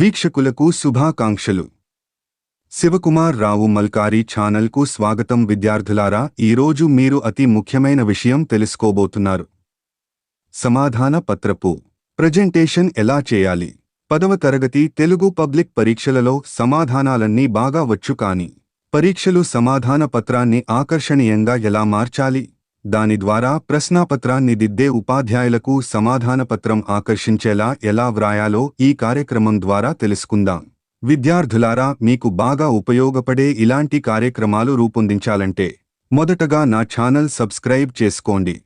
వీక్షకులకు శుభాకాంక్షలు. శివకుమార్ రావు మల్కారి ఛానల్కు స్వాగతం విద్యార్థులారా ఈరోజు మీరు అతి ముఖ్యమైన విషయం తెలుసుకోబోతున్నారు. సమాధాన పత్రపు ప్రజెంటేషన్ ఎలా చేయాలి? పదవ తరగతి తెలుగు పబ్లిక్ పరీక్షలలో సమాధానాలన్నీ బాగా వచ్చు కాని పరీక్షలు సమాధాన పత్రాన్ని ఆకర్షణీయంగా ఎలా మార్చాలి? దాని ద్వారా ప్రశ్నాపత్రాన్ని దిద్దే ఉపాధ్యాయులకు సమాధానపత్రం ఆకర్షించేలా ఎలా వ్రాయాలో ఈ కార్యక్రమం ద్వారా తెలుసుకుందాం. విద్యార్థులారా మీకు బాగా ఉపయోగపడే ఇలాంటి కార్యక్రమాలు రూపొందించాలంటే మొదటగా నా ఛానల్ సబ్స్క్రైబ్ చేసుకోండి.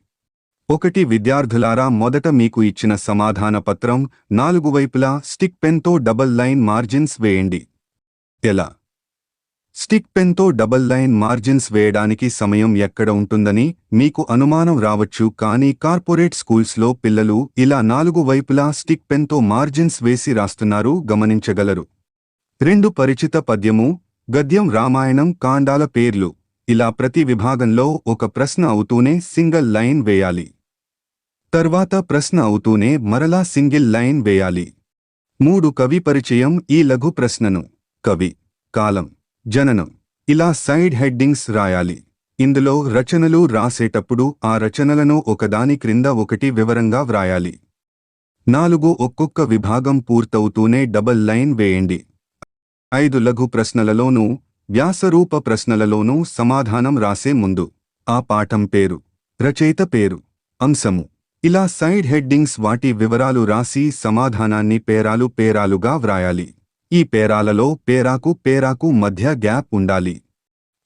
ఒకటి విద్యార్థులారా మొదట మీకు ఇచ్చిన సమాధాన పత్రం నాలుగు వైపులా స్టిక్ పెన్తో డబల్ లైన్ మార్జిన్స్ వేయండి. ఎలా? స్టిక్ పెన్తో డబల్ లైన్ మార్జిన్స్ వేయడానికి సమయం ఎక్కడ ఉంటుందని మీకు అనుమానం రావచ్చు కానీ కార్పొరేట్ స్కూల్స్లో పిల్లలు ఇలా నాలుగు వైపులా స్టిక్ పెన్తో మార్జిన్స్ వేసి రాస్తున్నారు గమనించగలరు. రెండు పరిచిత పద్యము గద్యం రామాయణం కాండాల పేర్లు. ఇలా ప్రతి విభాగంలో ఒక ప్రశ్న అవుతూనే సింగిల్ లైన్ వేయాలి. తర్వాత ప్రశ్న అవుతూనే మరలా సింగిల్ లైన్ వేయాలి. మూడు కవి పరిచయం ఈ లఘు ప్రశ్నను. కవి కాలం. జననం. ఇలా సైడ్ హెడ్డింగ్స్ రాయాలి. ఇందులో రచనలు రాసేటప్పుడు ఆ రచనలను ఒకదాని క్రింద ఒకటి వివరంగా వ్రాయాలి. నాలుగు ఒక్కొక్క విభాగం పూర్తవుతూనే డబల్ లైన్ వేయండి. ఐదు లఘు ప్రశ్నలలోనూ వ్యాసరూప ప్రశ్నలలోనూ సమాధానం రాసే ముందు. ఆ పాఠం పేరు రచయిత పేరు అంశము. ఇలా సైడ్ హెడ్డింగ్స్ వాటి వివరాలు రాసి సమాధానాన్ని పేరాలు పేరాలుగా వ్రాయాలి. ఈ పేరాలలో పేరాకు పేరాకు మధ్య గ్యాప్ ఉండాలి.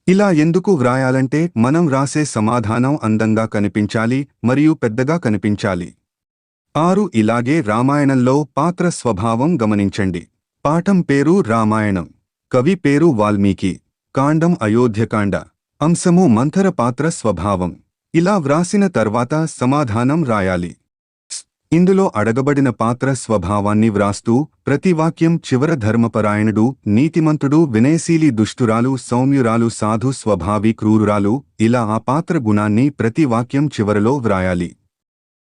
ఇలా ఎందుకు వ్రాయాలంటే మనం రాసే సమాధానం అందంగా కనిపించాలి మరియు పెద్దగా కనిపించాలి. ఆరు ఇలాగే రామాయణంలో పాత్ర స్వభావం గమనించండి. పాఠం పేరు రామాయణం. కవి పేరు వాల్మీకి. కాండం అయోధ్యకాండ. అంశము మంథర పాత్ర స్వభావం. ఇలా వ్రాసిన తర్వాత సమాధానం రాయాలి. ఇందులో అడగబడిన పాత్ర స్వభావాన్ని వ్రాస్తూ ప్రతి వాక్యం చివర ధర్మపరాయణుడు నీతిమంతుడు వినయశీలి దుష్టురాలు సౌమ్యురాలు సాధు స్వభావి క్రూరురాలు ఇలా ఆ పాత్ర గుణాన్ని ప్రతి వాక్యం చివరలో వ్రాయాలి.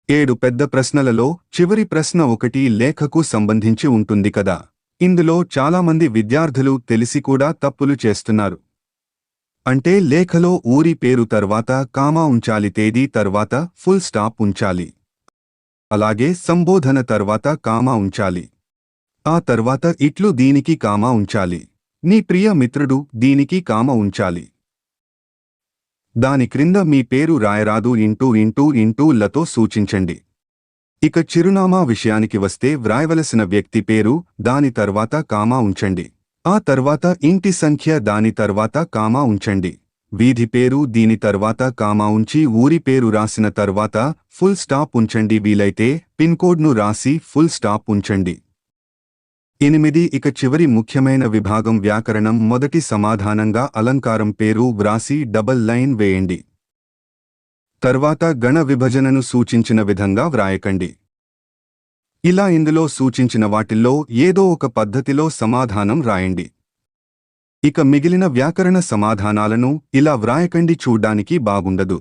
ఏడు పెద్ద ప్రశ్నలలో చివరి ప్రశ్న ఒకటి లేఖకు సంబంధించి ఉంటుంది కదా. ఇందులో చాలామంది విద్యార్థులు తెలిసి కూడా తప్పులు చేస్తున్నారు. అంటే లేఖలో ఊరి పేరు తర్వాత కామా ఉంచాలి తేదీ తర్వాత ఫుల్ స్టాప్ ఉంచాలి. అలాగే సంబోధన తర్వాత కామా ఉంచాలి. ఆ తర్వాత ఇట్లు దీనికి కామా ఉంచాలి. నీ ప్రియ మిత్రుడు దీనికి కామ ఉంచాలి. దాని క్రింద మీ పేరు రాయరాదు ఇంటూ ఇంటూ ఇంటూ లతో సూచించండి. ఇక చిరునామా విషయానికి వస్తే వ్రాయవలసిన వ్యక్తి పేరు దాని తర్వాత కామా ఉంచండి. ఆ తర్వాత ఇంటి సంఖ్య దాని తర్వాత కామా ఉంచండి. వీధి పేరు దీని తర్వాత కామా ఉంచి ఊరి పేరు రాసిన తర్వాత ఫుల్ స్టాప్ ఉంచండి వీలైతే పిన్కోడ్ను రాసి ఫుల్ స్టాప్ ఉంచండి. ఎనిమిది ఇక చివరి ముఖ్యమైన విభాగం వ్యాకరణం మొదటి సమాధానంగా అలంకారం పేరు వ్రాసి డబల్ లైన్ వేయండి. తర్వాత గణ విభజనను సూచించిన విధంగా వ్రాయకండి. ఇలా ఇందులో సూచించిన వాటిల్లో ఏదో ఒక పద్ధతిలో సమాధానం రాయండి. ఇక మిగిలిన వ్యాకరణ సమాధానాలను ఇలా వ్రాయకండి చూడ్డానికి బాగుండదు.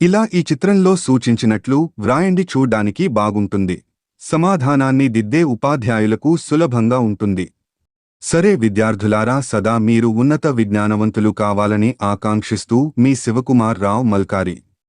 ఇలా ఈ చిత్రంలో సూచించినట్లు వ్రాయండి చూడ్డానికి బాగుంటుంది. సమాధానాన్ని దిద్దే ఉపాధ్యాయులకు సులభంగా ఉంటుంది. సరే విద్యార్థులారా సదా మీరు ఉన్నత విజ్ఞానవంతులు కావాలని ఆకాంక్షిస్తూ మీ శివకుమార్ రావు మల్కారి.